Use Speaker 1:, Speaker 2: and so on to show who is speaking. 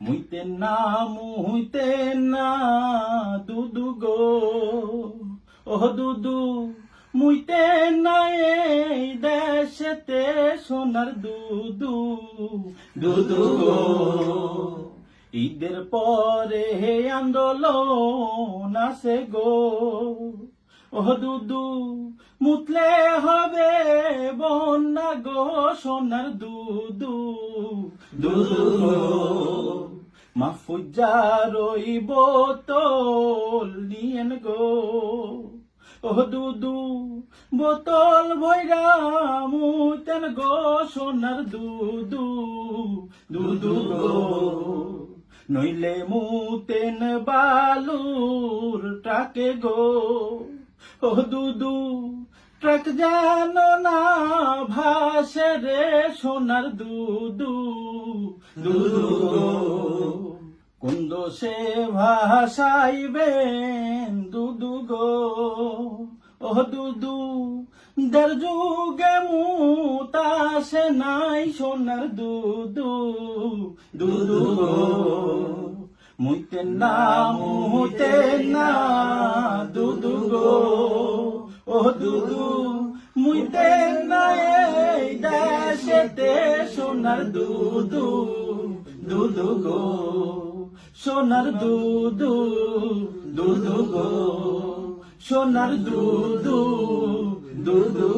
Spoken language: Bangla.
Speaker 1: মুইতে না মুইতে না, দুদু গো। ও দুদু, মুইতে না, এই দেশেতে সোনার দুদু। দুদু গো, ঈদের পরে হে আন্দোলন আসে গো। ও দুদু, মুতলে হবে বন্যা গো, সোনার দুদু। দুদু গো। মাফুজা রইব তোল গো। ও দুদু, বোতল ভৈরা মুতেন গো সোনার দুদু। দুদু গো, নইলে মুতেন বালুর ট্রাকে গো। ও দুদু, ট্রাক জানো না ভাসে রে সোনার দুদু। দুদু গো। দোষে ভাসাইবেন দুদু গো। ও দুদু, দের যুগে মুতাসে নাই সোনার দুদু। দুদু গো, মুইতে না মুতে না দুদু গো। ও দুদু, মুইতে না এই দেশেতে সোনার দুদু। দুদু গো। সোনার দুদু দুদু গো। সোনার দুদু দুদু